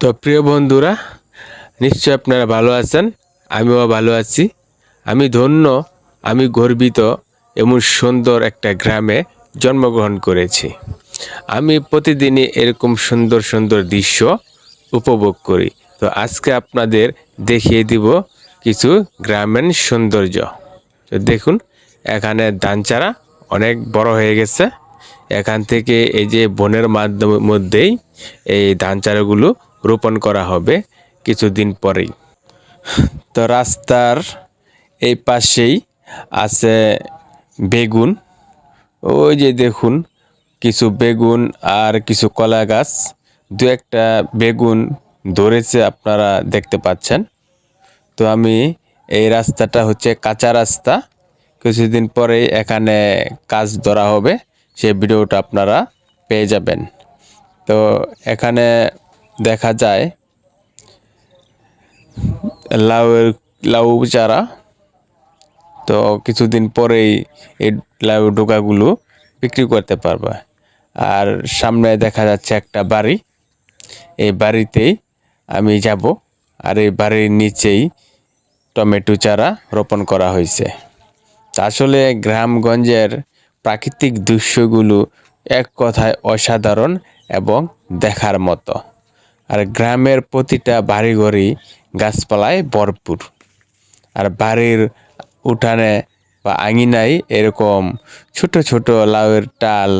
তো প্রিয় বন্ধুরা, নিশ্চয় আপনারা ভালো আছেন, আমিও ভালো আছি। আমি ধন্য, আমি গর্বিত, এমন সুন্দর একটা গ্রামে জন্মগ্রহণ করেছি। আমি প্রতিদিনই এরকম সুন্দর সুন্দর দৃশ্য উপভোগ করি। তো আজকে আপনাদের দেখিয়ে দিব কিছু গ্রামীণ সৌন্দর্য। তো দেখুন, এখানে ধান চারা অনেক বড় হয়ে গেছে। এখান থেকে এই যে বনের মাধ্যমে মধ্যেই এই ধান চারাগুলো রোপণ করা হবে কিছুদিন পরেই। তো রাস্তার এই পাশেই আছে বেগুন। ওই যে দেখুন, কিছু বেগুন আর কিছু কলা গাছ। দু একটা বেগুন ধরেছে আপনারা দেখতে পাচ্ছেন। তো আমি এই রাস্তাটা হচ্ছে কাঁচা রাস্তা। কিছুদিন পরেই এখানে কাজ ধরা হবে। সেই ভিডিওটা আপনারা পেয়ে যাবেন। তো এখানে দেখা যায়। লাউয়ের, লাউ চারা। তো কিছুদিন পরেই এই লাউ ডোকাগুলো বিক্রি করতে পারবে। আর সামনে দেখা যাচ্ছে একটা বাড়ি। এই বাড়িতেই আমি যাব। আর এই বাড়ির নিচেই টমেটো চারা রোপণ করা হয়েছে। আসলে গ্রামগঞ্জের প্রাকৃতিক দৃশ্যগুলো এক কথায় অসাধারণ এবং দেখার মতো। আর গ্রামের প্রতিটা বাড়িঘরই গাছপালায় ভরপুর। আর বাড়ির উঠানে বা আঙিনায় এরকম ছোট ছোট লাউয়ের টাল,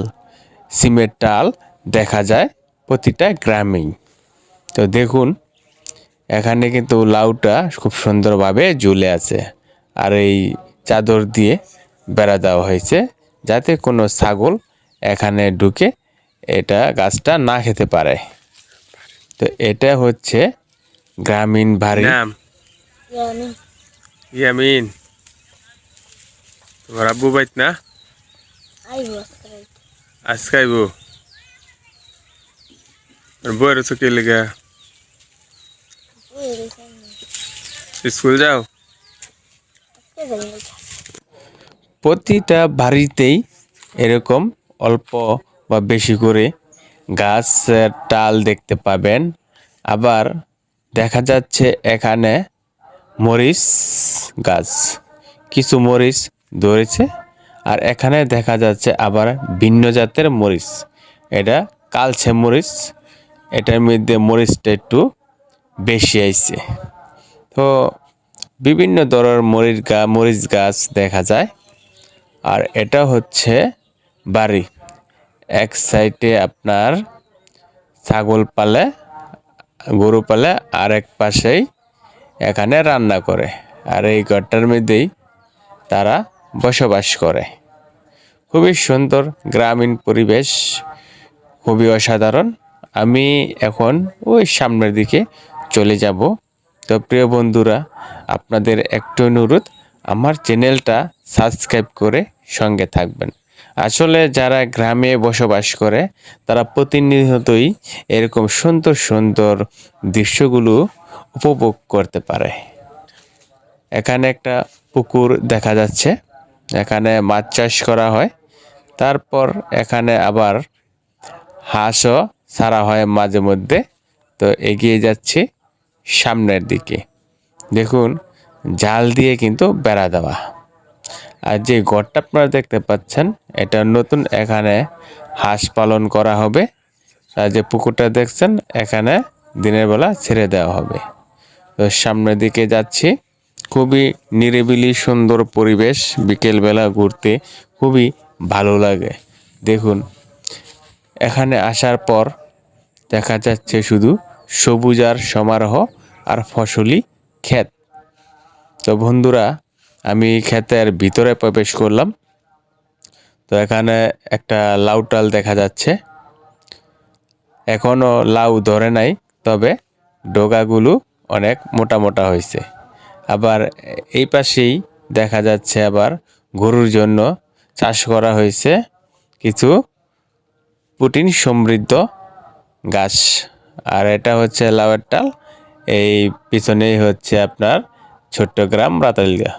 সিমের টাল দেখা যায় প্রতিটা গ্রামেই। তো দেখুন, এখানে কিন্তু লাউটা খুব সুন্দরভাবে ঝুলে আছে আর এই চাদর দিয়ে বেড়া দেওয়া হয়েছে যাতে কোনো ছাগল এখানে ঢুকে এটা গাছটা না খেতে পারে। তো এটা হচ্ছে গ্রামীণ বাড়ি। নাম? ইয়ামিন। তোমার আব্বু বাইত না? আজকে আইব? বইয়ের চোখে লেগে। স্কুল যাও? না। প্রতিটা বাড়িতেই এরকম অল্প বা বেশি করে গাছের টাল দেখতে পাবেন। আবার দেখা যাচ্ছে এখানে মরিচ গাছ, কিছু মরিচ ধরেছে। আর এখানে দেখা যাচ্ছে আবার ভিন্ন জাতের মরিচ, এটা কালছে মরিচ। এটার মধ্যে মরিচটা একটু বেশি আইছে। তো বিভিন্ন ধরনের মরিচ গা, মরিচ গাছ দেখা যায়। আর এটা হচ্ছে বাড়ি। এক সাইডে আপনার ছাগল পালে, গরু পালে, আর এক পাশেই এখানে রান্না করে। আর এই ঘরটার মধ্যেই তারা বসবাস করে। খুবই সুন্দর গ্রামীণ পরিবেশ, খুবই অসাধারণ। আমি এখন ওই সামনের দিকে চলে যাব। তো প্রিয় বন্ধুরা, আপনাদের একটু অনুরোধ, আমার চ্যানেলটা সাবস্ক্রাইব করে সঙ্গে থাকবেন। আসলে যারা গ্রামে বসবাস করে, তারা প্রতিনিয়তই এরকম সুন্দর সুন্দর দৃশ্যগুলো উপভোগ করতে পারে। এখানে একটা পুকুর দেখা যাচ্ছে, এখানে মাছ চাষ করা হয়, তারপর এখানে আবার হাঁসও ছাড়া হয় মাঝে মধ্যে। তো এগিয়ে যাচ্ছি সামনের দিকে। দেখুন, জাল দিয়ে কিন্তু বেড়া দেওয়া। আর যে ঘরটা আপনারা দেখতে পাচ্ছেন, এটা নতুন, এখানে হাঁস পালন করা হবে। আর যে পুকুরটা দেখছেন, এখানে দিনের বেলা ছেড়ে দেওয়া হবে। তো সামনের দিকে যাচ্ছি। খুবই নিরিবিলি, সুন্দর পরিবেশ, বিকেলবেলা ঘুরতে খুবই ভালো লাগে। দেখুন, এখানে আসার পর দেখা যাচ্ছে শুধু সবুজার সমারোহ আর ফসলি ক্ষেত। তো বন্ধুরা আমি ক্ষেতের ভিতরে প্রবেশ করলাম। তো এখানে একটা লাউ টাল দেখা যাচ্ছে। এখনও লাউ ধরে নাই, তবে ডোগাগুলো অনেক মোটা মোটা হয়েছে। আবার এই পাশেই দেখা যাচ্ছে আবার গরুর জন্য চাষ করা হয়েছে কিছু প্রোটিন সমৃদ্ধ গাছ। আর এটা হচ্ছে লাউয়ের টাল, এই পিছনেই হচ্ছে আপনার ছোট্ট গ্রাম রাতালিয়া।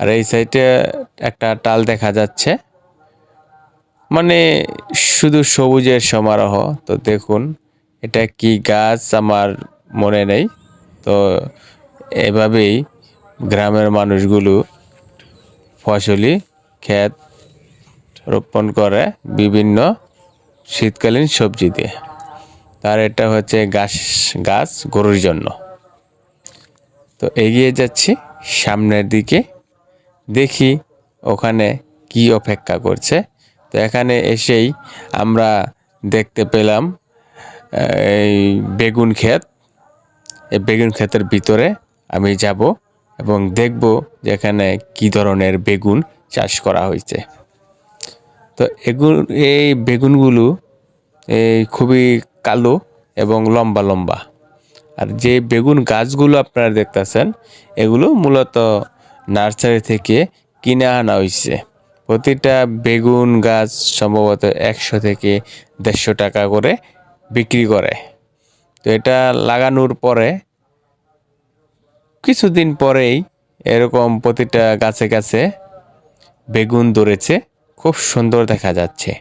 আর এই সাইডে একটা টাল দেখা যাচ্ছে। মানে শুধু সবুজের সমারোহ, তো দেখুন, এটা কি গাছ আমার মনে নেই। তো এভাবেই গ্রামের মানুষগুলো ফসলি, ক্ষেত রোপণ করে বিভিন্ন শীতকালীন সবজি দিয়ে। তার এটা হচ্ছে গাছ গাছ গরুর জন্য। তো এগিয়ে যাচ্ছি সামনের দিকে। দেখি ওখানে কি অপেক্ষা করছে। তো এখানে এসেই আমরা দেখতে পেলাম এই বেগুন ক্ষেত। এই বেগুন ক্ষেতের ভিতরে আমি যাব এবং দেখব যে এখানে কী ধরনের বেগুন চাষ করা হয়েছে। তো এগুন এই বেগুনগুলো, এই খুবই কালো এবং লম্বা লম্বা। আর যে বেগুন গাছগুলো আপনারা দেখতেছেন, এগুলো মূলত নার্সারি থেকে কিনে আনা হয়েছে প্রতিটা বেগুন গাছ সম্ভবত একশো থেকে দেড়শো টাকা করে বিক্রি করে। তো এটা লাগানোর পরে কিছুদিন পরেই এরকম প্রতিটা গাছে গাছে বেগুন ধরেছে। খুব সুন্দর দেখা যাচ্ছে।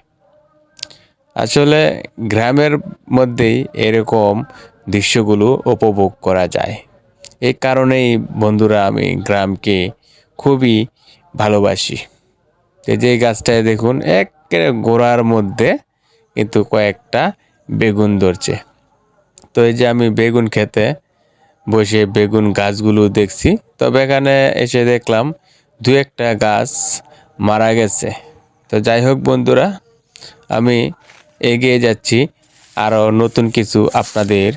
আসলে গ্রামের মধ্যেই এরকম দৃশ্যগুলো উপভোগ করা যায়। এই কারণেই বন্ধুরা আমি গ্রামকে খুবই ভালোবাসি। যে গাছটায় দেখুন, একেবারে গোড়ার মধ্যে কিন্তু কয়েকটা বেগুন ধরছে। তো এই যে আমি বেগুন খেতে বসে বেগুন গাছগুলো দেখছি, তবে এখানে এসে দেখলাম দু একটা গাছ মারা গেছে। তো যাই হোক বন্ধুরা, আমি এগিয়ে যাচ্ছি আরও নতুন কিছু আপনাদের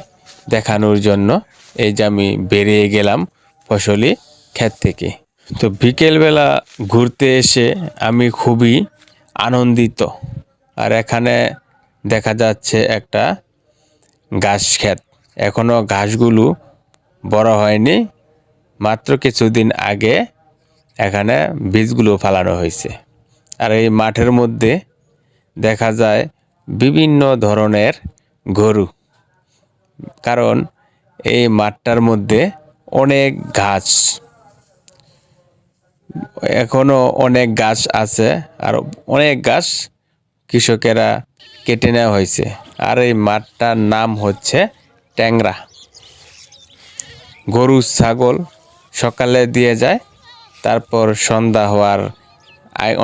দেখানোর জন্য। এই যে আমি বেরিয়ে গেলাম ফসলি ক্ষেত থেকে। তো বিকেলবেলা ঘুরতে এসে আমি খুবই আনন্দিত। আর এখানে দেখা যাচ্ছে একটা ঘাস ক্ষেত। এখনও ঘাসগুলো বড় হয়নি, মাত্র কিছুদিন আগে এখানে বীজগুলো ফালানো হয়েছে। আর এই মাঠের মধ্যে দেখা যায় বিভিন্ন ধরনের গরু। কারণ এই মাঠটার মধ্যে অনেক ঘাস। এখনও অনেক গাছ আছে আর অনেক গাছ কৃষকেরা কেটে নেওয়া হয়েছে। আর এই মাঠটার নাম হচ্ছে ট্যাংরা। গরু, ছাগল সকালে দিয়ে যায়, তারপর সন্ধ্যা হওয়ার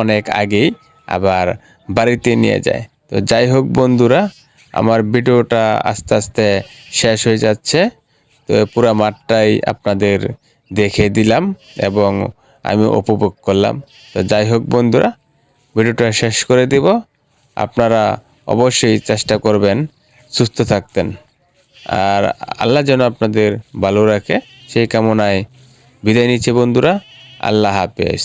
অনেক আগেই আবার বাড়িতে নিয়ে যায়। তো যাই হোক বন্ধুরা, আমার ভিডিওটা আস্তে আস্তে শেষ হয়ে যাচ্ছে। তো পুরা মাঠটাই আপনাদের দেখে দিলাম এবং আমি উপভোগ করলাম। তো যাই হোক বন্ধুরা, ভিডিওটা শেষ করে দিব। আপনারা অবশ্যই চেষ্টা করবেন সুস্থ থাকতেন। আর আল্লাহ যেন আপনাদের ভালো রাখে। সেই কামনায় বিদায় নিচ্ছে বন্ধুরা। আল্লাহ হাফেজ।